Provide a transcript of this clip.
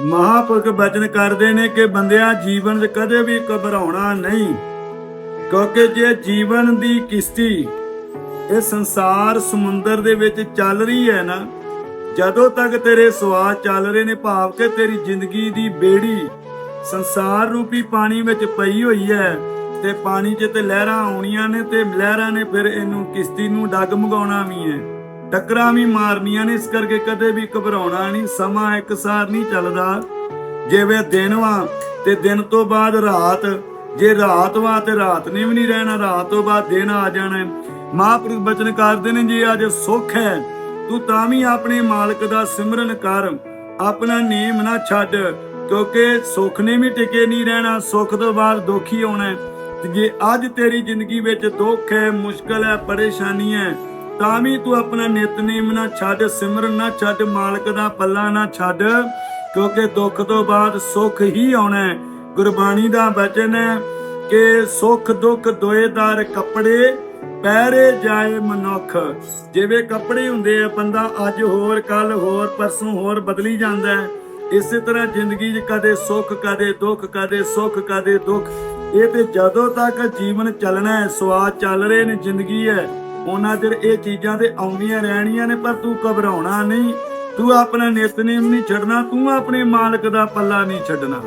ਮਹਾਪੁਰਖ ਬਚਨ ਕਰਦੇ ਨੇ ਕਿ ਬੰਦਿਆ ਜੀਵਨ 'ਚ ਕਦੇ ਵੀ ਘਬਰਾਉਣਾ ਨਹੀਂ। ਕਿਉਂਕਿ ਜੇ ਜੀਵਨ ਦੀ ਕਿਸ਼ਤੀ ਇਹ ਸੰਸਾਰ ਸਮੁੰਦਰ ਦੇ ਵਿੱਚ ਚੱਲ ਰਹੀ ਹੈ ਨਾ, ਜਦੋਂ ਤੱਕ ਤੇਰੇ ਸਵਾਦ ਚੱਲ ਰਹੇ ਨੇ, ਭਾਵ ਕਿ ਤੇਰੀ ਜ਼ਿੰਦਗੀ ਦੀ ਬੇੜੀ ਸੰਸਾਰ ਰੂਪੀ ਪਾਣੀ ਵਿੱਚ ਪਈ ਹੋਈ ਹੈ ਤੇ ਪਾਣੀ 'ਚ ਤੇ ਲਹਿਰਾਂ ਆਉਣੀਆਂ ਨੇ ਤੇ ਲਹਿਰਾਂ ਨੇ ਫਿਰ ਇਹਨੂੰ ਕਿਸ਼ਤੀ ਨੂੰ ਡੱਗ ਡਗਮਗਾਉਣਾ ਵੀ ਹੈ। ਟੱਕਰਾਂ ਵੀ ਮਾਰਨੀਆਂ ਨੇ, ਇਸ ਕਰਕੇ ਕਦੇ ਵੀ ਘਬਰਾਉਣਾ ਨਹੀਂ, ਸਮਾਂ ਇੱਕਸਾਰ ਨਹੀਂ ਚੱਲਦਾ। ਜਿਵੇਂ ਦਿਨ ਵਾ ਤੇ ਦਿਨ ਤੋਂ ਬਾਅਦ ਰਾਤ, ਜੇ ਰਾਤ ਵਾ ਤੇ ਰਾਤ ਨੇ ਵੀ ਨਹੀਂ ਰਹਿਣਾ, ਰਾਤ ਤੋਂ ਬਾਅਦ ਦਿਨ ਆ ਜਾਣਾ। ਮਹਾਂਪੁਰਖ ਬਚਨ ਕਰਦੇ ਨੇ ਜੇ, ਅੱਜ ਸੁੱਖ ਹੈ। ਤੂੰ ਤਾਂ ਵੀ ਆਪਣੇ ਮਾਲਕ ਦਾ ਸਿਮਰਨ ਕਰ, ਆਪਣਾ ਨੇਮ ਨਾ ਛੱਡ, ਕਿਉਂਕਿ ਸੁੱਖ ਨੇ ਵੀ ਟਿਕੇ ਨਹੀਂ ਰਹਿਣਾ, ਸੁੱਖ ਤੋਂ ਬਾਅਦ ਦੁੱਖ ਹੀ ਆਉਣਾ ਤੇ ਜੇ ਅੱਜ ਤੇਰੀ ਜ਼ਿੰਦਗੀ ਵਿੱਚ ਦੁੱਖ ਹੈ, ਮੁਸ਼ਕਲ ਹੈ, ਪਰੇਸ਼ਾਨੀ ਹੈ ਤਾਂ ਵੀ ਤੂੰ ਆਪਣਾ ਨਿਤਨੇਮ ਨਾ ਛੱਡ ਸਿਮਰਨ ਨਾ ਛੱਡ, ਮਾਲਕ ਦਾ ਪੱਲਾ ਨਾ ਛੱਡ, ਕਿਉਂਕਿ ਦੁੱਖ ਤੋਂ ਬਾਅਦ ਸੁੱਖ ਹੀ ਆਉਣਾ ਹੈ। ਗੁਰਬਾਣੀ ਦਾ ਬਚਨ ਹੈ ਕਿ ਸੁੱਖ ਦੁੱਖ ਦੋਏਦਾਰ ਕੱਪੜੇ, ਪਹਿਰੇ ਜਾਏ ਮਨੁੱਖ। ਜਿਵੇਂ ਕੱਪੜੇ ਹੁੰਦੇ ਆ, ਬੰਦਾ ਅੱਜ ਹੋਰ ਕੱਲ ਹੋਰ, ਪਰਸੋਂ ਹੋਰ ਬਦਲੀ ਜਾਂਦਾ ਹੈ। ਇਸੇ ਤਰ੍ਹਾਂ ਜ਼ਿੰਦਗੀ 'ਚ ਕਦੇ ਸੁੱਖ, ਕਦੇ ਦੁੱਖ, ਕਦੇ ਸੁੱਖ, ਕਦੇ ਦੁੱਖ। ਇਹ ਤੇ ਜਦੋਂ ਤੱਕ ਜੀਵਨ ਚੱਲਣਾ ਹੈ, ਸਵਾਦ ਚੱਲ ਰਹੇ ਨੇ ਜ਼ਿੰਦਗੀ ਹੈ। ਉਹਨਾਂ ਚਿਰ ਇਹ ਚੀਜ਼ਾਂ ਤੇ ਆਉਂਦੀਆਂ ਰਹਿਣੀਆਂ ਨੇ, ਪਰ ਤੂੰ ਘਬਰਾਉਣਾ ਨਹੀਂ। ਤੂੰ ਆਪਣਾ ਨਿਤਨੇਮ ਨਹੀਂ ਛੱਡਣਾ, ਤੂੰ ਆਪਣੇ ਮਾਲਕ ਦਾ ਪੱਲਾ ਨਹੀਂ ਛੱਡਣਾ।